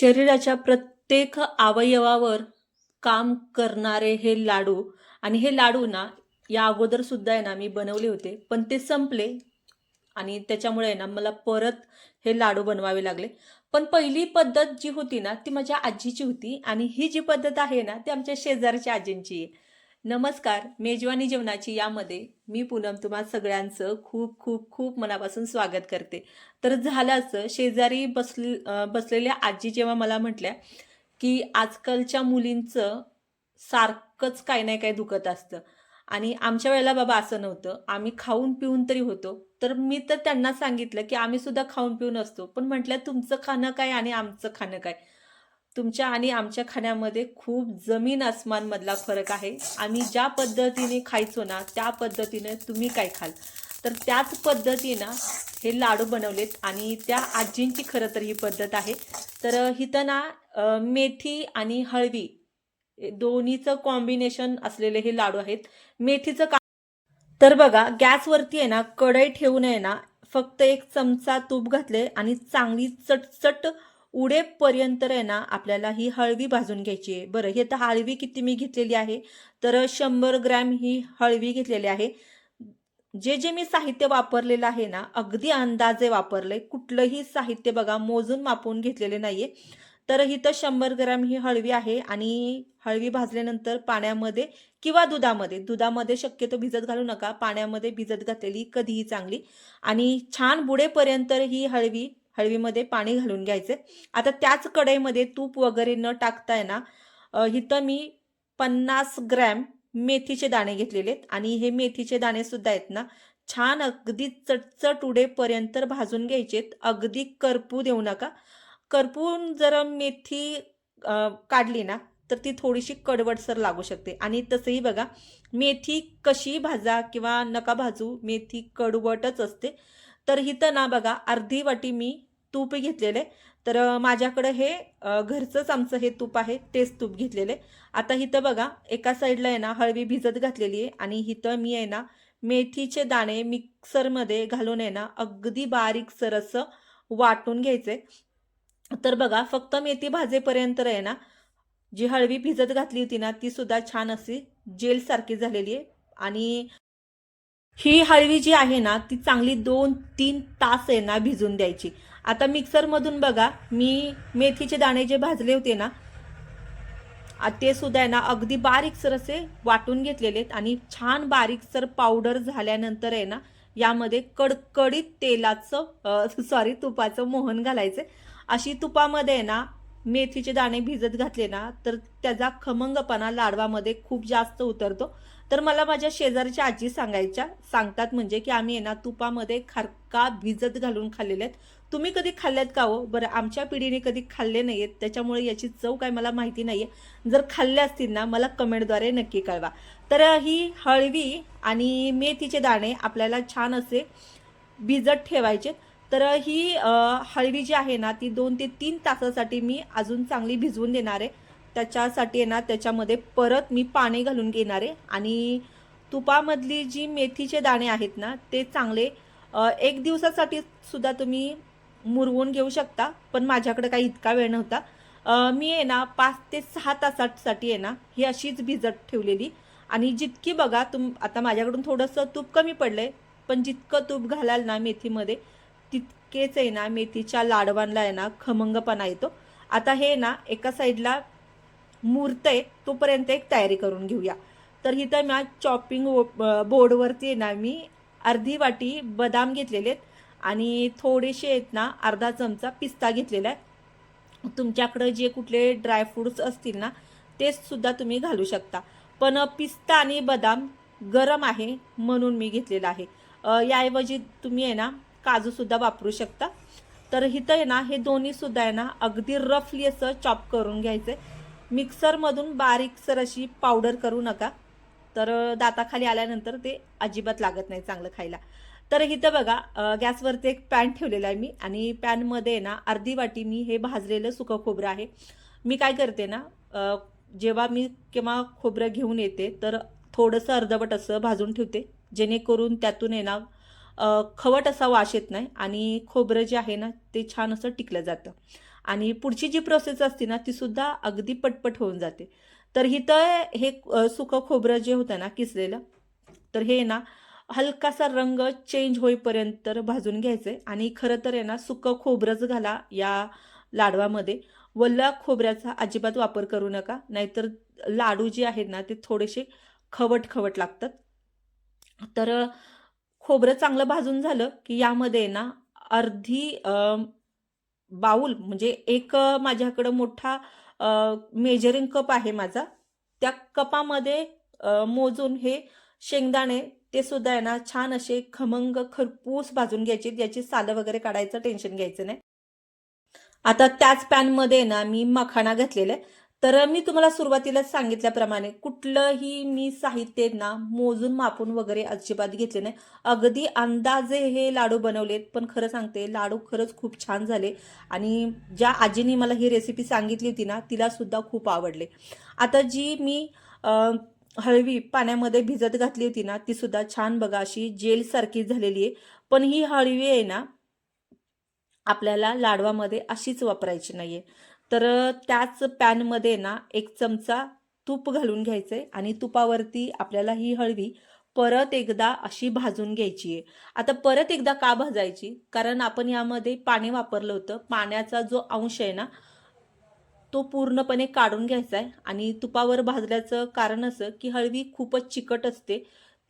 शरीराच्या प्रत्येक अवयवावर काम करणारे हे लाडू आणि हे लाडू ना या अगोदर सुद्धा आहे ना मी बनवले होते पण ते संपले आणि त्याच्यामुळे आहे ना मला परत हे लाडू बनवावे लागले. पण पहिली पद्धत जी होती ना ती माझ्या आजीची होती आणि ही जी पद्धत आहे ना ती आमच्या शेजारच्या आजींची आहे. नमस्कार मेजवानी जेवणाची यामध्ये मी पूनम तुम्हा सगळ्यांचं खूप खूप खूप मनापासून स्वागत करते. तर झालं असं शेजारी बसल बसलेल्या आजी जेव्हा मला म्हटल्या की आजकालच्या मुलींचं सारखंच काही नाही काही दुखत असतं. आणि आमच्या वेळेला बाबा असं नव्हतं. आम्ही खाऊन पिऊन तरी होतो. तर मी तर त्यांना सांगितलं की आम्ही सुद्धा खाऊन पिऊन असतो. पण म्हटलं तुमचं खाणं काय आणि आमचं खाणं काय? तुमच्या आणि आमच्या खाण्यामध्ये खूप जमीन आसमानमधला फरक आहे. आम्ही ज्या पद्धतीने खायचो ना त्या पद्धतीने तुम्ही काय खाल? तर त्याच पद्धतीनं हे लाडू बनवलेत आणि त्या आजींची खरं तर ही पद्धत आहे. तर हिथं ना मेथी आणि हळवी दोन्हीचं कॉम्बिनेशन असलेले हे लाडू आहेत. मेथीचं का तर बघा गॅसवरती आहे ना कढई ठेवून आहे ना फक्त एक चमचा तूप घातले आणि चांगली चटचट उडेपर्यंत आहे ना आपल्याला ही हळवी भाजून घ्यायची आहे. बरं हे तर हळवी किती मी घेतलेली आहे? तर शंभर ग्रॅम ही हळवी घेतलेली आहे. जे जे मी साहित्य वापरलेलं आहे ना अगदी अंदाजे वापरले कुठलंही साहित्य बघा मोजून मापून घेतलेले नाहीये. तर इथं शंभर ग्रॅम ही हळवी आहे आणि हळवी भाजल्यानंतर पाण्यामध्ये किंवा दुधामध्ये दुधामध्ये शक्यतो भिजत घालू नका. पाण्यामध्ये भिजत घातलेली कधीही चांगली. आणि छान बुडेपर्यंत ही हळवी हळवीमध्ये पाणी घालून घ्यायचे. आता त्याच कढईमध्ये तूप वगैरे न टाकताय ना इथं मी पन्नास ग्रॅम मेथीचे दाणे घेतलेले आहेत आणि हे मेथीचे दाणे सुद्धा आहेत ना छान अगदी चटचट उडेपर्यंत भाजून घ्यायचेत. अगदी करपू देऊ नका. करपून जर मेथी काढली ना तर ती थोडीशी कडवटसर लागू शकते. आणि तसंही बघा मेथी कशी भाजा किंवा नका भाजू मेथी कडवटच असते. तर इथं ना बघा अर्धी वाटी मी तूप घेतलेले. तर माझ्याकडं हे घरचंच आमचं हे तूप आहे तेच तूप घेतलेले. आता इथं बघा एका साईडला आहे ना हळवी भिजत घातलेली आहे आणि इथं मी आहे ना मेथीचे दाणे मिक्सरमध्ये घालून आहे ना अगदी बारीक सरसं वाटून घ्यायचे. तर बघा फक्त मेथी भाजेपर्यंत आहे ना जी हळवी भिजत घातली होती ना ती सुद्धा छान अशी जेलसारखी झालेली आहे. आणि ही हळवी जी आहे ना ती चांगली दोन तीन तास आहे ना भिजून द्यायची. आता मिक्सरमधून बघा मी मेथीचे दाणे जे भाजले होते ना ते सुद्धा आहे ना अगदी बारीकसर असे वाटून घेतलेले आहेत आणि छान बारीकसर पावडर झाल्यानंतर आहे ना यामध्ये कडकडीत तेलाचं सॉरी तुपाचं मोहन घालायचे अशी तुपामध्ये आहे ना मेथीचे दाणे भिजत घातले ना तर त्याचा खमंगपणा लाडवामध्ये खूप जास्त उतरतो. तर मला माझ्या शेजारच्या आजी सांगायच्या सांगतात म्हणजे की आम्ही आहे ना तुपामध्ये खारका भिजत घालून खाल्लेले आहेत. तुम्ही कधी खाल्ल्यात का हो? बरं आमच्या पिढीने कधी खाल्ले नाही आहेत त्याच्यामुळे याची चव काय मला माहिती नाही आहे जर खाल्ले असतील ना मला कमेंटद्वारे नक्की कळवा. तर ही हळवी आणि मेथीचे दाणे आपल्याला छान असे भिजत ठेवायचे तर ही हळवी जी आहे ना ती दोन ते तीन तासासाठी मी अजून चांगली भिजवून देणार आहे. त्याच्यासाठी आहे ना त्याच्यामध्ये परत मी पाणी घालून घेणार आहे आणि तुपामधली जी मेथीचे दाणे आहेत ना ते चांगले एक दिवसासाठी सुद्धा तुम्ही मुरवून घेऊ शकता पण माझ्याकडे काही इतका वेळ नव्हता. मी आहे ना पाच ते सहा तासासाठी आहे ना ही अशीच भिजत ठेवलेली. आणि जितकी बघा तुम आता माझ्याकडून थोडंसं तूप कमी पडलं आहे पण जितकं तूप घालाल ना मेथीमध्ये तितकेच आहे ना मेथीच्या लाडवांना आहे ना खमंगपणा येतो. आता हे ना एका साईडला मुरतंय तोपर्यंत एक तयारी करून घेऊया. तर इथं मी चॉपिंग बोर्डवरती आहे ना मी अर्धी वाटी बदाम घेतलेले आहेत. आणि थोडेसे आहेत ना अर्धा चमचा पिस्ता घेतलेला आहे. तुमच्याकडं जे कुठले ड्रायफ्रुट्स असतील ना तेसुद्धा तुम्ही घालू शकता. पण पिस्ता आणि बदाम गरम आहे म्हणून मी घेतलेला आहे. याऐवजी तुम्ही आहे ना काजूसुद्धा वापरू शकता. तर इथं आहे ना हे दोन्हीसुद्धा आहे ना अगदी रफली असं चॉप करून घ्यायचं आहे मिक्सरमधून बारीकसर अशी पावडर करू नका. तर दाताखाली आल्यानंतर ते अजिबात लागत नाही चांगलं खायला. तर इथं बघा गॅसवरती एक पॅन ठेवलेला आहे मी. आणि पॅनमध्ये आहे ना अर्धी वाटी मी हे भाजलेलं सुकं खोबरं आहे. मी काय करते ना जेव्हा मी केव्हा खोबरं घेऊन येते तर थोडंसं अर्धवट असं भाजून ठेवते. जेणेकरून त्यातून आहे ना खवट असा वास येत नाही आणि खोबरं जे आहे ना ते छान असं टिकलं जातं. आणि पुढची जी प्रोसेस असते ना ती सुद्धा अगदी पटपट होऊन जाते. तर इथं हे सुकं खोबरं जे होतं ना किसलेलं तर हे ना हलकासा रंग चेंज होईपर्यंत भाजून घ्यायचं. आहे आणि खरं तर आहे ना सुकं खोबरंच घाला या लाडवामध्ये. वल्ला खोबऱ्याचा अजिबात वापर करू नका. नाहीतर लाडू जे आहेत ना ते थोडेसे खवट खवट लागतात. तर खोबरं चांगलं भाजून झालं की यामध्ये ना अर्धी बाऊल म्हणजे एक माझ्याकडं मोठा मेजरिंग कप आहे माझा. त्या कपामध्ये मोजून हे शेंगदाणे ते सुद्धा आहे ना छान असे खमंग खरपूस भाजून घ्यायचे याची सालं वगैरे काढायचं टेन्शन घ्यायचं नाही. आता त्याच पॅनमध्ये ना मी मखाना घातलेला आहे. तर मी तुम्हाला सुरुवातीलाच सांगितल्याप्रमाणे कुठलंही मी साहित्य ना मोजून मापून वगैरे अजिबात घेतले नाही. अगदी अंदाजे हे लाडू बनवलेत पण खरं सांगते लाडू खरंच खूप छान झाले. आणि ज्या आजीने मला ही रेसिपी सांगितली होती ना तिला सुद्धा खूप आवडले. आता जी मी हळवी पाण्यामध्ये भिजत घातली होती ना ती सुद्धा छान बघा अशी जेलसारखी झालेली आहे. पण ही हळवी आहे ना आपल्याला लाडवामध्ये अशीच वापरायची नाही आहे तर त्याच पॅनमध्ये ना एक चमचा तूप घालून घ्यायचं आहे आणि तुपावरती आपल्याला ही हळवी परत एकदा अशी भाजून घ्यायची आहे. आता परत एकदा का भाजायची? कारण आपण यामध्ये पाणी वापरलं होतं. पाण्याचा जो अंश आहे ना तो पूर्णपणे काढून घ्यायचा आहे. आणि तुपावर भाजल्याचं कारण असं की हळवी खूपच चिकट असते.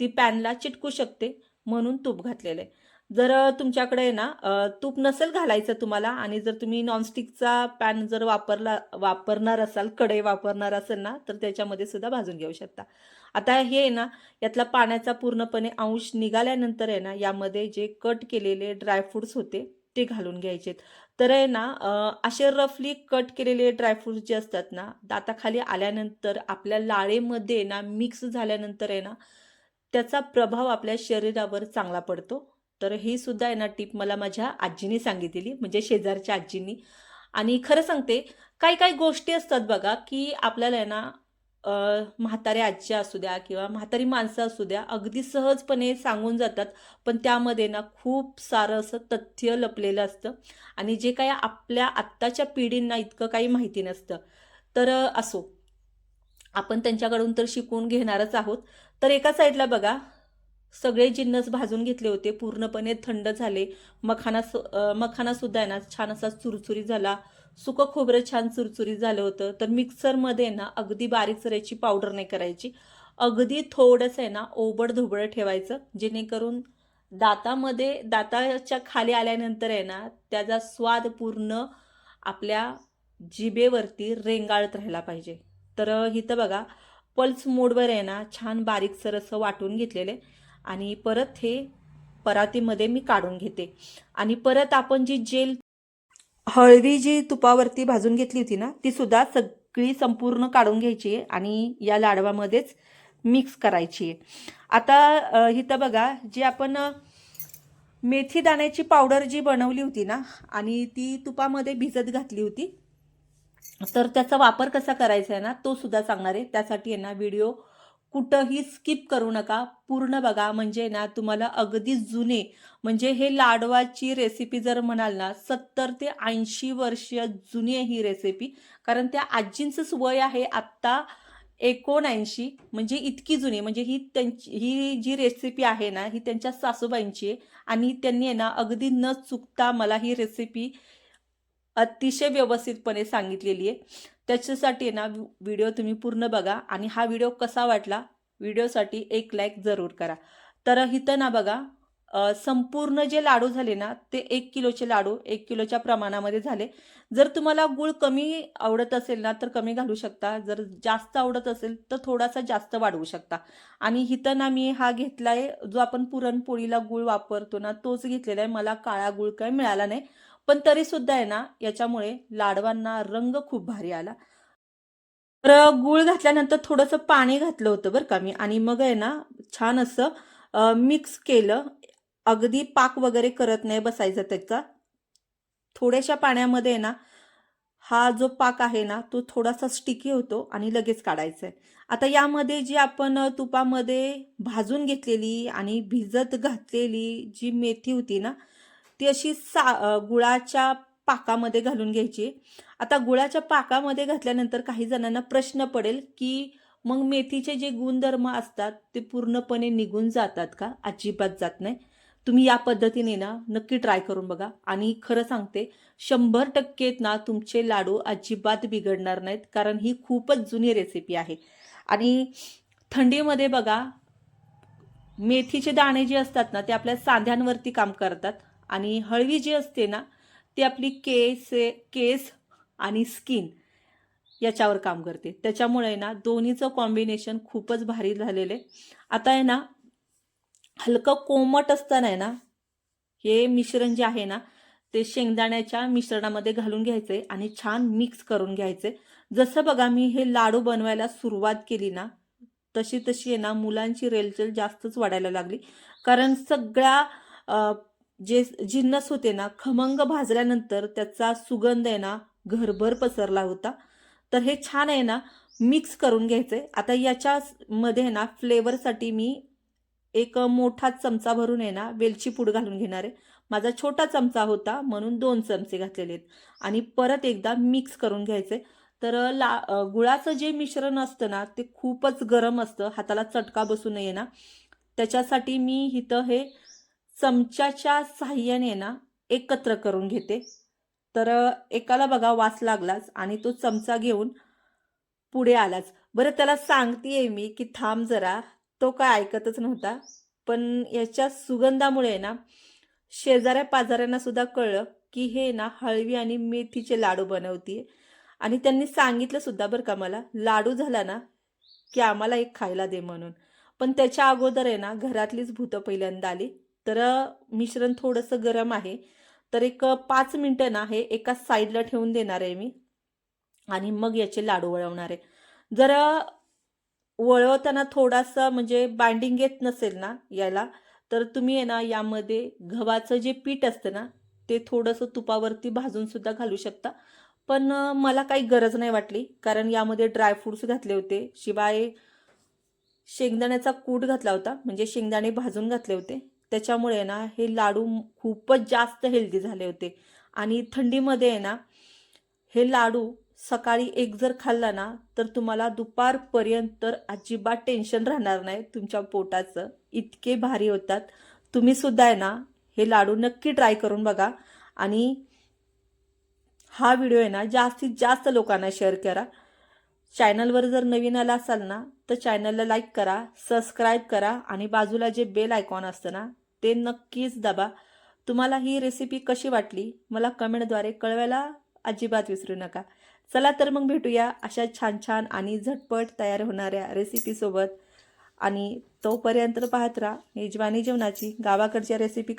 ती पॅनला चिटकू शकते म्हणून तूप घातलेलं आहे. जर तुमच्याकडे आहे ना तूप नसेल घालायचं तुम्हाला आणि जर तुम्ही नॉनस्टिकचा पॅन जर वापरला वापरणार असाल कढई वापरणार असेल ना तर त्याच्यामध्ये सुद्धा भाजून घेऊ शकता. आता हे आहे ना यातला पाण्याचा पूर्णपणे अंश निघाल्यानंतर आहे ना यामध्ये जे कट केलेले ड्रायफ्रुट्स होते ते घालून घ्यायचे तर आहे ना असे रफली कट केलेले ड्रायफ्रूट जे असतात ना दाताखाली आल्यानंतर आपल्या लाळेमध्ये ना मिक्स झाल्यानंतर आहे ना त्याचा प्रभाव आपल्या शरीरावर चांगला पडतो. तर ही सुद्धा आहे ना टीप मला माझ्या आजीने सांगितलेली म्हणजे शेजारच्या आजींनी. आणि खरं सांगते काही काही गोष्टी असतात बघा की आपल्याला आहे ना म्हाताऱ्या आज्या असू द्या किंवा म्हातारी माणसं असू द्या अगदी सहजपणे सांगून जातात. पण त्यामध्ये ना खूप सारं असं तथ्य लपलेलं असतं. आणि जे काही आपल्या आत्ताच्या पिढींना इतकं काही माहिती नसतं. तर असो. आपण त्यांच्याकडून तर शिकून घेणारच आहोत. तर एका साईडला बघा. सगळे जिन्नस भाजून घेतले होते. पूर्णपणे थंड झाले. मखाना सु मखानासुद्धा आहे ना छान असा चुरचुरी झाला. सुकं खोबरं छान चुरचुरीत झालं होतं. तर मिक्सरमध्ये ना अगदी बारीक सऱ्याची पावडर नाही करायची. अगदी थोडंसं आहे ना ओबड धोबड ठेवायचं. जेणेकरून दातामध्ये दाताच्या खाली आल्यानंतर आहे ना त्याचा स्वाद पूर्ण आपल्या जिभेवरती रेंगाळत राहिला पाहिजे. तर इथं बघा पल्स मोडवर आहे ना छान बारीकसर असं वाटून घेतलेलं आहे. आणि परत हे परातीमध्ये मी काढून घेते. आणि परत आपण जी जेल हळवी जी तुपावरती भाजून घेतली होती ना ती सुद्धा सगळी संपूर्ण काढून घ्यायची आहे आणि या लाडवामध्येच मिक्स करायची. आहे आता इथं बघा जी आपण मेथी दाण्याची पावडर जी बनवली होती ना आणि ती तुपामध्ये भिजत घातली होती तर त्याचा वापर कसा करायचा आहे ना तो सुद्धा सांगणार आहे. त्यासाठी आहे ना व्हिडिओ कुठंही स्किप करू नका. पूर्ण बघा. म्हणजे ना तुम्हाला अगदी जुने म्हणजे हे लाडवाची रेसिपी जर म्हणाल ना सत्तर ते ऐंशी वर्ष जुनी आहे ही रेसिपी कारण त्या आजींचंच वय आहे आत्ता एकोणऐंशी. म्हणजे इतकी जुनी. म्हणजे ही त्यांची ही जी रेसिपी आहे ना ही त्यांच्या सासूबाईंची आहे. आणि त्यांनी आहे ना अगदी न चुकता मला ही रेसिपी अतिशय व्यवस्थितपणे सांगितलेली आहे. त्याच्यासाठी ना व्हिडिओ तुम्ही पूर्ण बघा आणि हा व्हिडिओ कसा वाटला व्हिडिओसाठी एक लाईक जरूर करा. तर इथं ना बघा संपूर्ण जे लाडू झाले ना ते एक किलोचे लाडू एक किलोच्या प्रमाणामध्ये झाले. जर तुम्हाला गुळ कमी आवडत असेल ना तर कमी घालू शकता. जर जास्त आवडत असेल तर थोडासा जास्त वाढवू शकता. आणि हिथं ना मी हा घेतला आहे जो आपण पुरणपोळीला गुळ वापरतो ना तोच घेतलेला आहे. मला काळा गुळ काय मिळाला नाही. पण तरी सुद्धा आहे ना याच्यामुळे लाडवांना रंग खूप भारी आला. तर गुळ घातल्यानंतर थोडंसं पाणी घातलं होतं बरं का मी आणि मग आहे ना छान असं मिक्स केलं. अगदी पाक वगैरे करत नाही बसायचं त्याचा. थोड्याशा पाण्यामध्ये आहे ना हा जो पाक आहे ना तो थोडासा स्टिकी होतो आणि लगेच काढायचा आहे आता यामध्ये जी आपण तुपामध्ये भाजून घेतलेली आणि भिजत घातलेली जी मेथी होती ना ती अशी सा गुळाच्या पाकामध्ये घालून घ्यायची. आता गुळाच्या पाकामध्ये घातल्यानंतर काही जणांना प्रश्न पडेल की मग मेथीचे जे गुणधर्म असतात ते पूर्णपणे निघून जातात का? अजिबात जात नाही. तुम्ही या पद्धतीने ना नक्की ट्राय करून बघा. आणि खरं सांगते शंभर टक्केत ना तुमचे लाडू अजिबात बिघडणार नाहीत कारण ही खूपच जुनी रेसिपी आहे. आणि थंडीमध्ये बघा मेथीचे दाणे जे असतात ना ते आपल्या सांध्यांवरती काम करतात. आणि हळवी जी असते ना ती आपली केस केस आणि स्किन याच्यावर काम करते. त्याच्यामुळे ना दोन्हीचं कॉम्बिनेशन खूपच भारी झालेलं आहे. आता आहे ना हलकं कोमट असताना आहे ना हे मिश्रण जे आहे ना ते शेंगदाण्याच्या मिश्रणामध्ये घालून घ्यायचे आणि छान मिक्स करून घ्यायचे. जसं बघा मी हे लाडू बनवायला सुरुवात केली ना तशी तशी आहे ना मुलांची रेलचेल जास्तच वाढायला लागली. कारण सगळ्या जे जिन्नस होते ना खमंग भाजल्यानंतर त्याचा सुगंध आहे ना घरभर पसरला होता. तर हे छान आहे ना मिक्स करून घ्यायचे आता याच्यामध्ये आहे ना फ्लेवरसाठी मी एक मोठा चमचा भरून आहे ना वेलची पूड घालून घेणार आहे. माझा छोटा चमचा होता म्हणून दोन चमचे घातलेले आहेत. आणि परत एकदा मिक्स करून घ्यायचे तर ला गुळाचं जे मिश्रण असतं ना ते खूपच गरम असतं. हाताला चटका बसू नये ना. त्याच्यासाठी मी इथं हे चमच्याच्या साह्याने ना एकत्र करून घेते. तर एकाला बघा वास लागलाच आणि तो चमचा घेऊन पुढे आलाच. बरं त्याला सांगतेय मी की थांब जरा. तो काय ऐकतच नव्हता. पण याच्या सुगंधामुळे ना शेजाऱ्या पाजाऱ्यांना सुद्धा कळलं की हे ना हळवी आणि मेथीचे लाडू बनवतीये. आणि त्यांनी सांगितलं सुद्धा बरं का मला लाडू झाला ना की आम्हाला एक खायला दे म्हणून. पण त्याच्या अगोदर आहे ना घरातलीच भूतं पहिल्यांदा आली. तर मिश्रण थोडंसं गरम आहे. तर एक पाच मिनटं ना हे एका साईडला ठेवून देणार आहे मी. आणि मग याचे लाडू वळवणार आहे. जर वळवताना थोडासा म्हणजे बाइंडिंग येत नसेल ना याला तर तुम्ही आहे ना यामध्ये गव्हाचं जे पीठ असतं ना ते थोडंसं तुपावरती भाजून सुद्धा घालू शकता. पण मला काही गरज नाही वाटली कारण यामध्ये ड्रायफ्रूट्स घातले होते. शिवाय शेंगदाण्याचा कूट घातला होता म्हणजे शेंगदाणे भाजून घातले होते. त्याच्यामुळे ना हे लाडू खूपच जास्त हेल्दी झाले होते. आणि थंडीमध्ये आहे ना हे लाडू सकाळी एक जर खाल्ला ना तर तुम्हाला दुपारपर्यंत तर अजिबात टेन्शन राहणार नाही तुमच्या पोटाचं. इतके भारी होतात. तुम्ही सुद्धा आहे ना हे लाडू नक्की ट्राय करून बघा. आणि हा व्हिडिओ आहे ना जास्तीत जास्त लोकांना शेअर करा. चॅनलवर जर नवीन आला असाल ना तर चॅनलला लाईक करा सबस्क्राईब करा आणि बाजूला जे बेल आयकॉन असतं ना ते नक्कीच दाबा. तुम्हाला ही रेसिपी कशी वाटली मला कमेंटद्वारे कळवायला अजिबात विसरू नका. चला तर मग भेटूया अशा छान छान आणि झटपट तयार होणाऱ्या रेसिपीसोबत आणि तोपर्यंत पाहत राहा मेजवानी जेवणाची गावाकडच्या रेसिपी